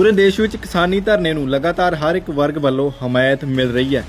ਪੂਰੇ ਦੇਸ਼ ਵਿੱਚ ਕਿਸਾਨੀ ਧਰਨੇ ਨੂੰ ਲਗਾਤਾਰ ਹਰ ਇੱਕ ਵਰਗ ਵੱਲੋਂ ਹਮਾਇਤ ਮਿਲ ਰਹੀ ਹੈ।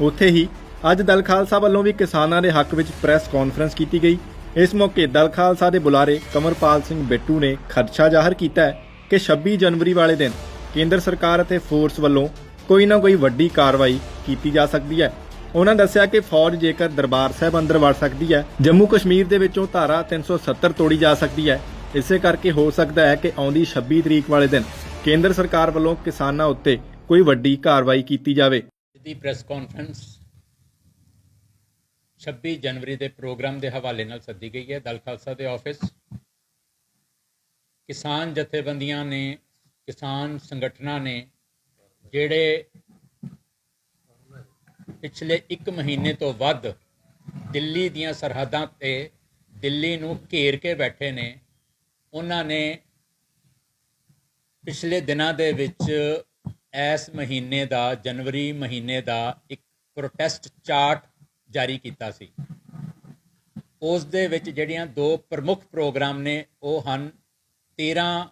ਉੱਥੇ ਹੀ ਅੱਜ ਦਲ ਖਾਲਸਾ ਵੱਲੋਂ ਵੀ ਕਿਸਾਨਾਂ ਦੇ ਹੱਕ ਵਿੱਚ ਪ੍ਰੈਸ ਕਾਨਫਰੰਸ ਕੀਤੀ ਗਈ। ਇਸ ਮੌਕੇ ਦਲ ਖਾਲਸਾ ਦੇ ਬੁਲਾਰੇ ਕਮਰਪਾਲ ਸਿੰਘ ਬਿੱਟੂ ਨੇ ਖਦਸ਼ਾ ਜ਼ਾਹਰ ਕੀਤਾ ਹੈ ਕਿ 26 ਜਨਵਰੀ ਵਾਲੇ ਦਿਨ ਕੇਂਦਰ ਸਰਕਾਰ ਅਤੇ ਫੋਰਸ ਵੱਲੋਂ ਕੋਈ ਨਾ ਕੋਈ ਵੱਡੀ ਕਾਰਵਾਈ ਕੀਤੀ ਜਾ ਸਕਦੀ ਹੈ। ਉਹਨਾਂ ਦੱਸਿਆ ਕਿ ਫੌਜ ਜੇਕਰ ਦਰਬਾਰ ਸਾਹਿਬ ਅੰਦਰ ਵੜ ਸਕਦੀ ਹੈ, ਜੰਮੂ ਕਸ਼ਮੀਰ ਦੇ ਵਿੱਚੋਂ ਧਾਰਾ 370 ਤੋੜੀ ਜਾ ਸਕਦੀ ਹੈ। ਇਸੇ ਕਰਕੇ ਹੋ ਸਕਦਾ ਹੈ ਕਿ ਆਉਂਦੀ 26 ਤਰੀਕ ਵਾਲੇ ਦਿਨ ਕੇਂਦਰ ਸਰਕਾਰ ਵੱਲੋਂ ਕਿਸਾਨਾਂ ਉੱਤੇ ਕੋਈ ਵੱਡੀ ਕਾਰਵਾਈ ਕੀਤੀ ਜਾਵੇ। ਦੀ ਪ੍ਰੈਸ ਕਾਨਫਰੰਸ 26 ਜਨਵਰੀ ਦੇ ਪ੍ਰੋਗਰਾਮ ਦੇ ਹਵਾਲੇ ਨਾਲ ਸੱਦੀ ਗਈ ਹੈ। ਦਲ ਖਾਲਸਾ ਦੇ ਆਫਿਸ। ਕਿਸਾਨ ਜਥੇਬੰਦੀਆਂ ਨੇ, ਕਿਸਾਨ ਸੰਗਠਨਾਂ ਨੇ ਜਿਹੜੇ ਪਿਛਲੇ 1 ਮਹੀਨੇ ਤੋਂ ਵੱਧ ਦਿੱਲੀ ਦੀਆਂ ਸਰਹੱਦਾਂ ਤੇ ਦਿੱਲੀ ਨੂੰ ਘੇਰ ਕੇ ਬੈਠੇ ਨੇ, ਉਹਨਾਂ ਨੇ ਪਿਛਲੇ ਦਿਨਾਂ ਦੇ ਵਿੱਚ ਇਸ ਮਹੀਨੇ ਦਾ, ਜਨਵਰੀ ਮਹੀਨੇ ਦਾ ਇੱਕ ਪ੍ਰੋਟੈਸਟ ਚਾਰਟ ਜਾਰੀ ਕੀਤਾ ਸੀ। ਉਸ ਦੇ ਵਿੱਚ ਜਿਹੜੀਆਂ ਦੋ ਪ੍ਰਮੁੱਖ ਪ੍ਰੋਗਰਾਮ ਨੇ, ਉਹ ਹਨ 13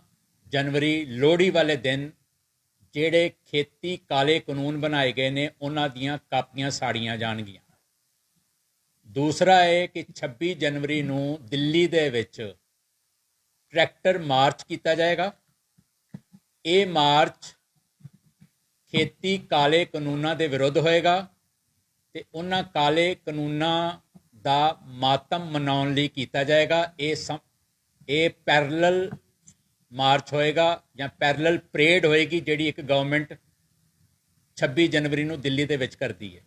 ਜਨਵਰੀ, ਲੋਹੜੀ ਵਾਲੇ ਦਿਨ, ਜਿਹੜੇ ਖੇਤੀ ਕਾਲੇ ਕਾਨੂੰਨ ਬਣਾਏ ਗਏ ਨੇ, ਉਹਨਾਂ ਦੀਆਂ ਕਾਪੀਆਂ ਸਾੜੀਆਂ ਜਾਣਗੀਆਂ। ਦੂਸਰਾ ਹੈ ਕਿ 26 ਜਨਵਰੀ ਨੂੰ ਦਿੱਲੀ ਦੇ ਵਿੱਚ ਟਰੈਕਟਰ ਮਾਰਚ ਕੀਤਾ ਜਾਏਗਾ। ਇਹ ਮਾਰਚ ਖੇਤੀ ਕਾਲੇ ਕਾਨੂੰਨਾਂ ਦੇ ਵਿਰੁੱਧ ਹੋਏਗਾ ਤੇ ਉਹਨਾਂ ਕਾਲੇ ਕਾਨੂੰਨਾਂ ਦਾ ਮਾਤਮ ਮਨਾਉਣ ਲਈ ਕੀਤਾ ਜਾਏਗਾ। ਇਹ ਸਮ- ਇਹ ਪੈਰਲਲ ਮਾਰਚ ਹੋਏਗਾ ਜਾਂ ਪੈਰਲਲ ਪਰੇਡ ਹੋਏਗੀ ਜਿਹੜੀ ਇੱਕ ਗਵਰਨਮੈਂਟ 26 ਜਨਵਰੀ ਨੂੰ ਦਿੱਲੀ ਦੇ ਵਿੱਚ ਕਰਦੀ ਹੈ।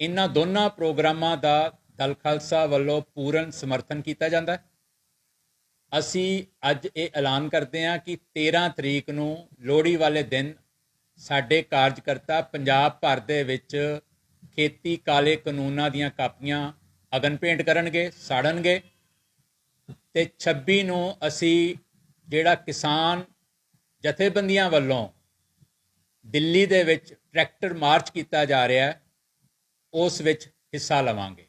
ਇਹਨਾਂ ਦੋਨਾਂ ਪ੍ਰੋਗਰਾਮਾਂ ਦਾ ਦਲ ਖਾਲਸਾ ਵੱਲੋਂ ਪੂਰਨ ਸਮਰਥਨ ਕੀਤਾ ਜਾਂਦਾ ਹੈ। ਅਸੀਂ ਅੱਜ ਇਹ ਐਲਾਨ ਕਰਦੇ ਹਾਂ ਕਿ 13 ਤਰੀਕ ਨੂੰ ਲੋਹੜੀ ਵਾਲੇ ਦਿਨ ਸਾਡੇ ਕਾਰਜਕਰਤਾ ਪੰਜਾਬ ਭਰ ਦੇ ਵਿੱਚ ਖੇਤੀ ਕਾਲੇ ਕਾਨੂੰਨਾਂ ਦੀਆਂ ਕਾਪੀਆਂ ਅਗਨ ਪੇਂਟ ਕਰਨਗੇ, ਸਾੜਨਗੇ ਤੇ 26 ਨੂੰ ਅਸੀਂ ਜਿਹੜਾ ਕਿਸਾਨ ਜਥੇਬੰਦੀਆਂ ਵੱਲੋਂ ਦਿੱਲੀ ਦੇ ਵਿੱਚ ਟਰੈਕਟਰ ਮਾਰਚ ਕੀਤਾ ਜਾ ਰਿਹਾ ਹੈ, ਉਸ ਵਿੱਚ ਹਿੱਸਾ ਲਵਾਂਗੇ।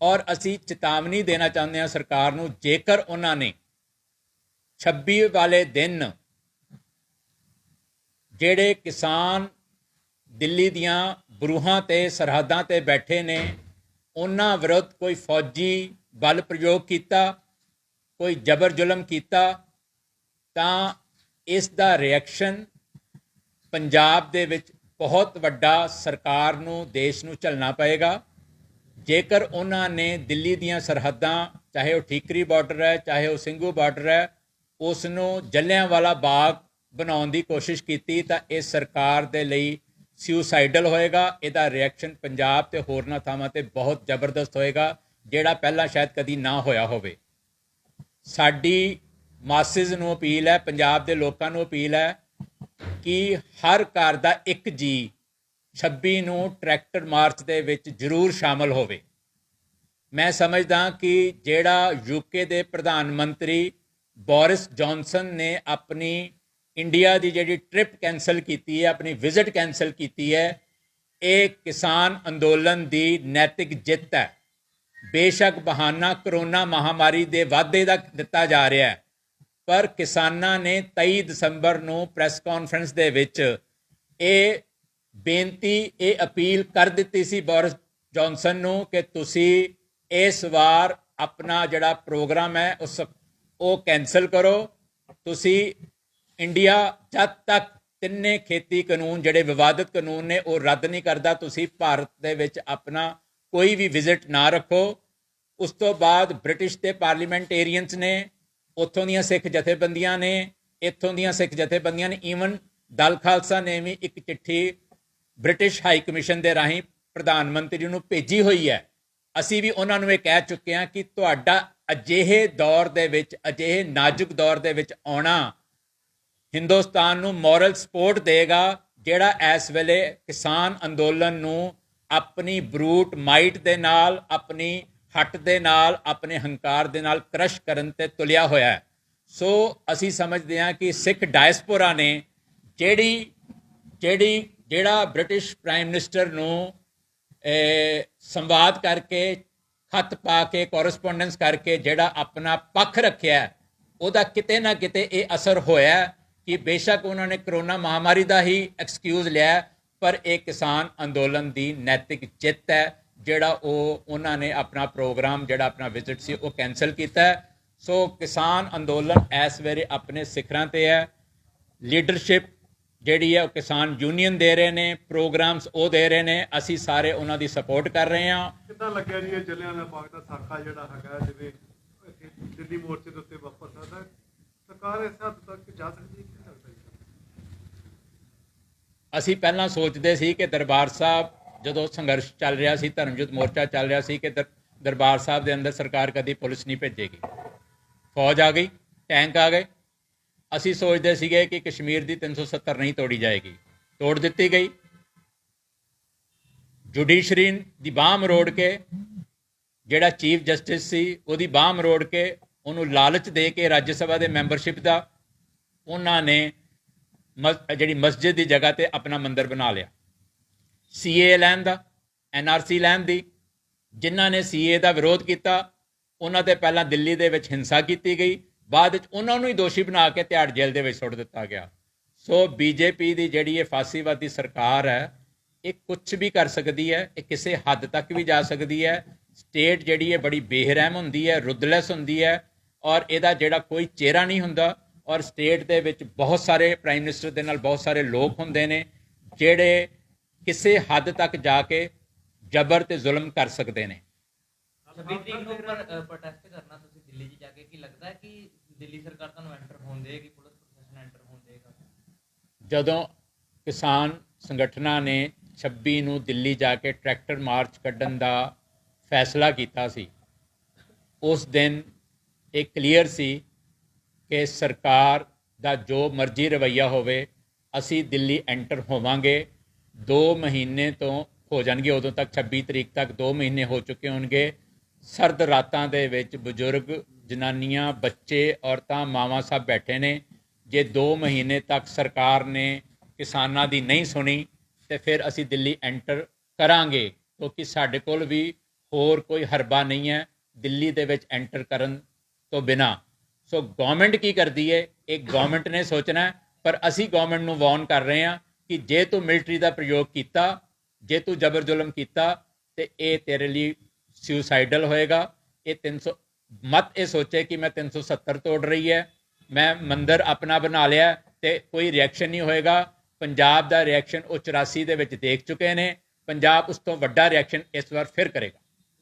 ਔਰ ਅਸੀਂ ਚੇਤਾਵਨੀ ਦੇਣਾ ਚਾਹੁੰਦੇ ਹਾਂ ਸਰਕਾਰ ਨੂੰ, ਜੇਕਰ ਉਹਨਾਂ ਨੇ 26 ਵਾਲੇ ਦਿਨ ਜਿਹੜੇ ਕਿਸਾਨ ਦਿੱਲੀ ਦੀਆਂ ਬਰੂਹਾਂ ਤੇ ਸਰਹੱਦਾਂ ਤੇ ਬੈਠੇ ਨੇ, ਉਹਨਾਂ ਵਿਰੁੱਧ ਕੋਈ ਫੌਜੀ ਬਲ ਪ੍ਰਯੋਗ ਕੀਤਾ, ਕੋਈ ਜ਼ਬਰ ਜ਼ੁਲਮ ਕੀਤਾ, ਤਾਂ ਇਸ ਦਾ ਰਿਐਕਸ਼ਨ ਪੰਜਾਬ ਦੇ ਵਿੱਚ ਬਹੁਤ ਵੱਡਾ ਸਰਕਾਰ ਨੂੰ, ਦੇਸ਼ ਨੂੰ ਝੱਲਣਾ ਪਏਗਾ। ਜੇਕਰ ਉਹਨਾਂ ਨੇ ਦਿੱਲੀ ਦੀਆਂ ਸਰਹੱਦਾਂ, ਚਾਹੇ ਉਹ ਠੀਕਰੀ ਬਾਰਡਰ ਹੈ, ਚਾਹੇ ਉਹ ਸਿੰਘੂ ਬਾਰਡਰ ਹੈ ਉਸ ਨੂੰ ਜਲਿਆਂਵਾਲਾ ਬਾਗ ਬਣਾਉਣ ਦੀ ਕੋਸ਼ਿਸ਼ ਕੀਤੀ ਤਾਂ ਇਹ ਸਰਕਾਰ ਦੇ ਲਈ ਸੁਸਾਈਡਲ ਹੋਏਗਾ। ਇਹਦਾ ਰਿਐਕਸ਼ਨ ਪੰਜਾਬ ਤੇ ਹੋਰਨਾਂ ਥਾਵਾਂ ਤੇ ਬਹੁਤ ਜ਼ਬਰਦਸਤ ਹੋਏਗਾ, ਜਿਹੜਾ ਪਹਿਲਾਂ ਸ਼ਾਇਦ ਕਦੀ ਨਾ ਹੋਇਆ ਹੋਵੇ। ਸਾਡੀ ਮਾਸਿਸ ਨੂੰ ਅਪੀਲ ਹੈ, ਪੰਜਾਬ ਦੇ ਲੋਕਾਂ ਨੂੰ ਅਪੀਲ ਹੈ ਕਿ ਹਰ ਘਰ ਦਾ ਇੱਕ ਜੀ 26 ਨੂੰ ਟਰੈਕਟਰ ਮਾਰਚ ਦੇ ਵਿੱਚ ਜ਼ਰੂਰ ਸ਼ਾਮਲ ਹੋਵੇ। ਮੈਂ ਸਮਝਦਾ ਕਿ ਜਿਹੜਾ ਯੂਕੇ ਦੇ ਪ੍ਰਧਾਨ ਮੰਤਰੀ ਬੋਰਿਸ ਜੌਨਸਨ ਨੇ ਆਪਣੀ ਇੰਡੀਆ ਦੀ ਜਿਹੜੀ ਟ੍ਰਿਪ ਕੈਨਸਲ ਕੀਤੀ ਹੈ, ਆਪਣੀ ਵਿਜ਼ਿਟ ਕੈਨਸਲ ਕੀਤੀ ਹੈ, ਇਹ ਕਿਸਾਨ ਅੰਦੋਲਨ ਦੀ ਨੈਤਿਕ ਜਿੱਤ ਹੈ। ਬੇਸ਼ੱਕ ਬਹਾਨਾ ਕਰੋਨਾ ਮਹਾਮਾਰੀ ਦੇ ਵਾਧੇ ਦਾ ਦਿੱਤਾ ਜਾ ਰਿਹਾ ਹੈ, ਪਰ ਕਿਸਾਨਾਂ ਨੇ 23 ਦਸੰਬਰ ਨੂੰ ਪ੍ਰੈਸ ਕਾਨਫਰੰਸ ਦੇ ਵਿੱਚ ਇਹ ਬੇਨਤੀ, ਇਹ ਅਪੀਲ ਕਰ ਦਿੱਤੀ ਸੀ ਬੋਰਿਸ ਜੌਨਸਨ ਨੂੰ ਕਿ ਤੁਸੀਂ ਇਸ ਵਾਰ ਆਪਣਾ ਜਿਹੜਾ ਪ੍ਰੋਗਰਾਮ ਹੈ, ਉਸ ਉਹ ਕੈਨਸਲ ਕਰੋ। ਤੁਸੀਂ ਇੰਡੀਆ, ਜਦ ਤੱਕ ਤਿੰਨੇ ਖੇਤੀ ਕਾਨੂੰਨ, ਜਿਹੜੇ ਵਿਵਾਦਿਤ ਕਾਨੂੰਨ ਨੇ, ਉਹ ਰੱਦ ਨਹੀਂ ਕਰਦਾ, ਤੁਸੀਂ ਭਾਰਤ ਦੇ ਵਿੱਚ ਆਪਣਾ ਕੋਈ ਵੀ ਵਿਜ਼ਿਟ ਨਾ ਰੱਖੋ। ਉਸ ਤੋਂ ਬਾਅਦ ਬ੍ਰਿਟਿਸ਼ ਦੇ ਪਾਰਲੀਮੈਂਟੇਰੀਅਨਸ ਨੇ, ਉੱਥੋਂ ਦੀਆਂ ਸਿੱਖ ਜਥੇਬੰਦੀਆਂ ਨੇ, ਇੱਥੋਂ ਦੀਆਂ ਸਿੱਖ ਜਥੇਬੰਦੀਆਂ ਨੇ ਈਵਨ ਦਲ ਖਾਲਸਾ ਨੇ ਵੀ ਇੱਕ ਚਿੱਠੀ ਬ੍ਰਿਟਿਸ਼ ਹਾਈ ਕਮਿਸ਼ਨ ਦੇ ਰਾਹੀਂ ਪ੍ਰਧਾਨ ਮੰਤਰੀ ਨੂੰ ਭੇਜੀ ਹੋਈ ਹੈ। ਅਸੀਂ ਵੀ ਉਹਨਾਂ ਨੂੰ ਇਹ ਕਹਿ ਚੁੱਕੇ ਹਾਂ ਕਿ ਤੁਹਾਡਾ ਅਜਿਹੇ ਦੌਰ ਦੇ ਵਿੱਚ, ਅਜਿਹੇ ਨਾਜ਼ੁਕ ਦੌਰ ਦੇ ਵਿੱਚ ਆਉਣਾ ਹਿੰਦੁਸਤਾਨ ਨੂੰ ਮੋਰਲ ਸਪੋਰਟ ਦੇਗਾ, ਜਿਹੜਾ ਇਸ ਵੇਲੇ ਕਿਸਾਨ ਅੰਦੋਲਨ ਨੂੰ ਆਪਣੀ ਬਰੂਟ ਮਾਈਟ ਦੇ ਨਾਲ, ਆਪਣੀ ਹੱਟ ਦੇ ਨਾਲ, ਆਪਣੇ ਹੰਕਾਰ ਦੇ ਨਾਲ ਕ੍ਰਸ਼ ਕਰਨ ਤੇ ਤੁਲਿਆ ਹੋਇਆ ਹੈ। ਸੋ ਅਸੀਂ ਸਮਝਦੇ ਹਾਂ ਕਿ ਸਿੱਖ ਡਾਇਸਪੋਰਾ ਨੇ ਜਿਹੜੀ ਜਿਹੜੀ, ਜਿਹੜਾ ਬ੍ਰਿਟਿਸ਼ ਪ੍ਰਾਈਮ ਮਿਨਿਸਟਰ ਨੂੰ ਸੰਵਾਦ ਕਰਕੇ ਹੱਥ ਪਾ ਕੇ ਕੋਰਸਪੋਂਡੈਂਸ ਕਰਕੇ ਜਿਹੜਾ ਆਪਣਾ ਪੱਖ ਰੱਖਿਆ ਉਹਦਾ ਕਿਤੇ ਨਾ ਕਿਤੇ ਇਹ ਅਸਰ ਹੋਇਆ ਕਿ ਬੇਸ਼ੱਕ ਉਹਨਾਂ ਨੇ ਕਰੋਨਾ ਮਹਾਮਾਰੀ ਦਾ ਹੀ ਐਕਸਕਿਊਜ਼ ਲਿਆ ਪਰ ਇਹ ਕਿਸਾਨ ਅੰਦੋਲਨ ਦੀ ਨੈਤਿਕ ਜਿੱਤ ਹੈ, ਜਿਹੜਾ ਉਹ ਉਹਨਾਂ ਨੇ ਆਪਣਾ ਪ੍ਰੋਗਰਾਮ ਜਿਹੜਾ ਆਪਣਾ ਵਿਜ਼ਿਟ ਸੀ, ਉਹ ਕੈਨਸਲ ਕੀਤਾ ਸੋ ਕਿਸਾਨ ਅੰਦੋਲਨ ਇਸ ਵੇਲੇ ਆਪਣੇ ਸਿਖਰਾਂ ਤੇ ਹੈ ਲੀਡਰਸ਼ਿਪ ਜਿਹੜੀ ਹੈ ਉਹ ਕਿਸਾਨ ਯੂਨੀਅਨ ਦੇ ਰਹੇ ਨੇ ਪ੍ਰੋਗਰਾਮਸ ਉਹ ਦੇ ਰਹੇ ਨੇ ਅਸੀਂ ਸਾਰੇ ਉਹਨਾਂ ਦੀ ਸਪੋਰਟ ਕਰ ਰਹੇ ਹਾਂ। ਕਿੱਦਾਂ ਲੱਗਿਆ ਜੀ ਇਹ ਜਲਿਆਂਵਾਲਾ ਬਾਗ ਦਾ ਸਾਖਾ ਜਿਹੜਾ ਹੈਗਾ ਜਿਵੇਂ ਦਿੱਲੀ ਮੋਰਚੇ ਦੇ ਉੱਤੇ ਵਾਪਸ ਆਦਾ ਸਰਕਾਰ ਇਸ ਹੱਦ ਤੱਕ ਜਾ ਸਕਦੀ ਹੈ ਸਕਦੀ? ਅਸੀਂ ਪਹਿਲਾਂ ਸੋਚਦੇ ਸੀ ਕਿ ਦਰਬਾਰ ਸਾਹਿਬ ਜਦੋਂ ਸੰਘਰਸ਼ ਚੱਲ ਰਿਹਾ ਸੀ ਧਰਮਯੁੱਧ ਮੋਰਚਾ ਚੱਲ ਰਿਹਾ ਸੀ ਕਿ ਦਰ- ਦਰਬਾਰ ਸਾਹਿਬ ਦੇ ਅੰਦਰ ਸਰਕਾਰ ਕਦੀ ਪੁਲਿਸ ਨਹੀਂ ਭੇਜੇਗੀ। ਫੌਜ ਆ ਗਈ ਟੈਂਕ ਆ ਗਏ ਅਸੀਂ ਸੋਚਦੇ ਸੀਗੇ ਕਿ ਕਸ਼ਮੀਰ ਦੀ 370 ਨਹੀਂ ਤੋੜੀ ਜਾਏਗੀ। ਤੋੜ ਦਿੱਤੀ ਗਈ। ਜੁਡੀਸ਼ਰੀ ਦੀ ਬਾਹ ਮਰੋੜ ਕੇ, ਜਿਹੜਾ ਚੀਫ ਜਸਟਿਸ ਸੀ, ਉਹਦੀ ਬਾਹ ਮਰੋੜ ਕੇ, ਉਹਨੂੰ ਲਾਲਚ ਦੇ ਕੇ ਰਾਜ ਸਭਾ ਦੇ ਮੈਂਬਰਸ਼ਿਪ ਦਾ, ਉਹਨਾਂ ਨੇ ਮਸ- ਜਿਹੜੀ ਮਸਜਿਦ ਦੀ ਜਗ੍ਹਾ ਤੇ ਆਪਣਾ ਮੰਦਿਰ ਬਣਾ ਲਿਆ। ਸੀਏ ਲੈਣ ਦਾ ਐਨਆਰਸੀ ਲੈਣ ਦੀ, ਜਿਨ੍ਹਾਂ ਨੇ ਸੀਏ ਦਾ ਵਿਰੋਧ ਕੀਤਾ, ਉਹਨਾਂ ਤੇ ਪਹਿਲਾਂ ਦਿੱਲੀ ਦੇ ਵਿੱਚ ਹਿੰਸਾ ਕੀਤੀ ਗਈ। ਬਾਅਦ ਵਿੱਚ ਉਹਨਾਂ ਨੂੰ ਹੀ ਦੋਸ਼ੀ ਬਣਾ ਕੇ ਤਿਆੜ ਜੇਲ੍ਹ ਦੇ ਵਿੱਚ ਸੁੱਟ ਦਿੱਤਾ ਗਿਆ। ਸੋ ਬੀਜੇਪੀ ਦੀ ਜਿਹੜੀ ਇਹ ਫਾਸੀਵਾਦੀ ਸਰਕਾਰ ਹੈ, ਇਹ ਕੁਝ ਵੀ ਕਰ ਸਕਦੀ ਹੈ, ਇਹ ਕਿਸੇ ਹੱਦ ਤੱਕ ਵੀ ਜਾ ਸਕਦੀ ਹੈ। ਸਟੇਟ ਜਿਹੜੀ ਹੈ ਬੜੀ ਬੇਰਹਿਮ ਹੁੰਦੀ ਹੈ, ਰੁਦਲੈਸ ਹੁੰਦੀ ਹੈ ਔਰ ਇਹਦਾ ਜਿਹੜਾ ਕੋਈ ਚਿਹਰਾ ਨਹੀਂ ਹੁੰਦਾ ਔਰ ਸਟੇਟ ਦੇ ਵਿੱਚ ਬਹੁਤ ਸਾਰੇ ਪ੍ਰਾਈਮ ਮਿਨਿਸਟਰ ਦੇ ਨਾਲ ਬਹੁਤ ਸਾਰੇ ਲੋਕ ਹੁੰਦੇ ਨੇ, ਜਿਹੜੇ ਕਿਸੇ ਹੱਦ ਤੱਕ ਜਾ ਕੇ ਜ਼ਬਰ ਤੇ ਜ਼ੁਲਮ ਕਰ ਸਕਦੇ ਨੇ। 26 ਤਰੀਕ ਨੂੰ ਪ੍ਰੋਟੈਸਟ ਕਰਨਾ ਦਿੱਲੀ 'ਚ ਜਾ ਕੇ ਕੀ ਲੱਗਦਾ ਹੈ ਕਿ ਦਿੱਲੀ ਸਰਕਾਰ ਤੁਹਾਨੂੰ ਐਂਟਰ ਹੋਣ ਦੇਗੀ ਪੁਲਿਸ ਪ੍ਰਸ਼ਾਸਨ ਐਂਟਰ ਹੋਣ ਦੇਗਾ ਜਦੋਂ ਕਿਸਾਨ ਸੰਗਠਨਾਂ ਨੇ 26 ਨੂੰ ਦਿੱਲੀ ਜਾ ਕੇ ਟਰੈਕਟਰ ਮਾਰਚ ਕੱਢਣ ਦਾ ਫੈਸਲਾ ਕੀਤਾ ਸੀ, ਉਸ ਦਿਨ ਇਹ ਕਲੀਅਰ ਸੀ ਕਿ ਸਰਕਾਰ ਦਾ ਜੋ ਮਰਜ਼ੀ ਰਵਈਆ ਹੋਵੇ, ਅਸੀਂ ਦਿੱਲੀ ਐਂਟਰ ਹੋਵਾਂਗੇ 2 ਮਹੀਨੇ ਤੋਂ ਹੋ ਜਾਣਗੇ, ਉਦੋਂ ਤੱਕ 26 ਤਰੀਕ ਤੱਕ 2 ਮਹੀਨੇ ਹੋ ਚੁੱਕੇ ਹੋਣਗੇ ਸਰਦ ਰਾਤਾਂ ਦੇ ਵਿੱਚ ਬਜ਼ੁਰਗ, ਜਨਾਨੀਆਂ, ਬੱਚੇ, ਔਰਤਾਂ, ਮਾਵਾਂ ਸਭ ਬੈਠੇ ਨੇ। ਜੇ 2 ਮਹੀਨੇ ਤੱਕ ਸਰਕਾਰ ਨੇ ਕਿਸਾਨਾਂ ਦੀ ਨਹੀਂ ਸੁਣੀ, ਤੇ ਫਿਰ ਅਸੀਂ ਦਿੱਲੀ ਐਂਟਰ ਕਰਾਂਗੇ, ਕਿਉਂਕਿ ਸਾਡੇ ਕੋਲ ਵੀ ਹੋਰ ਕੋਈ ਹਰਬਾ ਨਹੀਂ ਹੈ ਦਿੱਲੀ ਦੇ ਵਿੱਚ ਐਂਟਰ ਕਰਨ ਤੋਂ ਬਿਨਾ। ਸੋ ਗਵਰਨਮੈਂਟ ਕੀ ਕਰਦੀ ਹੈ ਇਹ ਗਵਰਨਮੈਂਟ ਨੇ ਸੋਚਣਾ ਪਰ ਅਸੀਂ ਗਵਰਨਮੈਂਟ ਨੂੰ ਵਾਰਨ ਕਰ ਰਹੇ ਹਾਂ ਕਿ ਜੇ ਤੂੰ ਮਿਲਟਰੀ ਦਾ ਪ੍ਰਯੋਗ ਕੀਤਾ, ਜੇ ਤੂੰ ਜ਼ਬਰ ਜ਼ੁਲਮ ਕੀਤਾ, ਤੇ ਇਹ ਤੇਰੇ ਲਈ ਸੁਸਾਈਡਲ ਹੋਏਗਾ ਇਹ 300 ਮਤ ਇਹ ਸੋਚੇ ਕਿ ਮੈਂ 370 ਤੋੜ ਰਹੀ ਹੈ ਮੈਂ ਮੰਦਰ ਆਪਣਾ ਬਣਾ ਲਿਆ ਤੇ ਕੋਈ ਰਿਐਕਸ਼ਨ ਨਹੀਂ ਹੋਏਗਾ। ਪੰਜਾਬ ਦਾ ਰਿਐਕਸ਼ਨ ਉਹ 84 ਦੇ ਵਿੱਚ ਦੇਖ ਚੁੱਕੇ ਨੇ ਪੰਜਾਬ ਉਸ ਤੋਂ ਵੱਡਾ ਰਿਐਕਸ਼ਨ ਇਸ ਵਾਰ ਫਿਰ ਕਰੇਗਾ।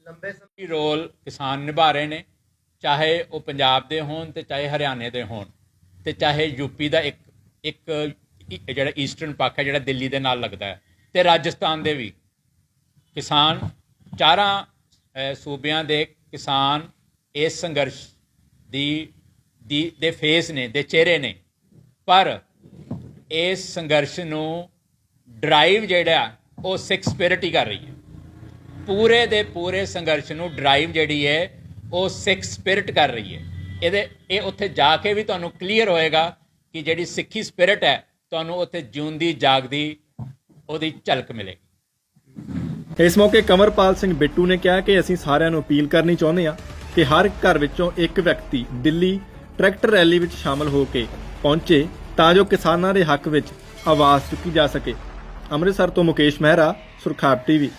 ਲੰਬੇ ਸਮੇਂ ਰੋਲ ਕਿਸਾਨ ਨਿਭਾ ਰਹੇ ਨੇ ਚਾਹੇ ਉਹ ਪੰਜਾਬ ਦੇ ਹੋਣ ਤੇ ਚਾਹੇ ਹਰਿਆਣੇ ਦੇ ਹੋਣ ਤੇ ਚਾਹੇ ਯੂਪੀ ਦਾ ਇੱਕ ਇੱਕ ਜਿਹੜਾ ਈਸਟਰਨ ਪੱਖ ਹੈ ਜਿਹੜਾ ਦਿੱਲੀ ਦੇ ਨਾਲ ਲੱਗਦਾ ਹੈ ਤੇ ਰਾਜਸਥਾਨ ਦੇ ਵੀ ਕਿਸਾਨ ਚਾਰਾਂ ਸੂਬਿਆਂ ਦੇ ਕਿਸਾਨ ਇਸ ਸੰਘਰਸ਼ ਦੀ ਦੀ, ਦੇ ਫੇਸ ਨੇ, ਦੇ ਚਿਹਰੇ ਨੇ। ਪਰ ਇਸ ਸੰਘਰਸ਼ ਨੂੰ ਡਰਾਈਵ ਜਿਹੜਾ, ਉਹ ਸਿੱਖ ਸਪਿਰਿਟ ਹੀ ਕਰ ਰਹੀ ਹੈ। ਪੂਰੇ ਦੇ ਪੂਰੇ ਸੰਘਰਸ਼ ਨੂੰ ਡਰਾਈਵ ਜਿਹੜੀ ਹੈ, ਉਹ ਸਿੱਖ ਸਪਿਰਿਟ ਕਰ ਰਹੀ ਹੈ। ਇਹਦੇ, ਇਹ ਉੱਥੇ ਜਾ ਕੇ ਵੀ ਤੁਹਾਨੂੰ ਕਲੀਅਰ ਹੋਏਗਾ ਕਿ ਜਿਹੜੀ ਸਿੱਖੀ ਸਪਿਰਿਟ ਹੈ, ਤੁਹਾਨੂੰ ਉੱਥੇ ਜਿਉਂਦੀ ਜਾਗਦੀ ਉਹਦੀ ਝਲਕ ਮਿਲੇਗੀ। ਇਸ ਮੌਕੇ ਕਮਰਪਾਲ ਸਿੰਘ ਬਿੱਟੂ ਨੇ ਕਿਹਾ ਕਿ ਅਸੀਂ ਸਾਰਿਆਂ ਨੂੰ ਅਪੀਲ ਕਰਨੀ ਚਾਹੁੰਦੇ ਹਾਂ ਕਿ ਹਰ ਘਰ ਵਿੱਚੋਂ ਇੱਕ ਵਿਅਕਤੀ ਦਿੱਲੀ ਟਰੈਕਟਰ ਰੈਲੀ ਵਿੱਚ ਸ਼ਾਮਲ ਹੋ ਕੇ ਪਹੁੰਚੇ ਤਾਂ ਜੋ ਕਿਸਾਨਾਂ ਦੇ ਹੱਕ ਵਿੱਚ ਆਵਾਜ਼ ਚੁੱਕੀ ਜਾ ਸਕੇ। ਅੰਮ੍ਰਿਤਸਰ ਤੋਂ ਮੁਕੇਸ਼ ਮਹਿਰਾ, ਸੁਰਖਾਬ ਟੀਵੀ।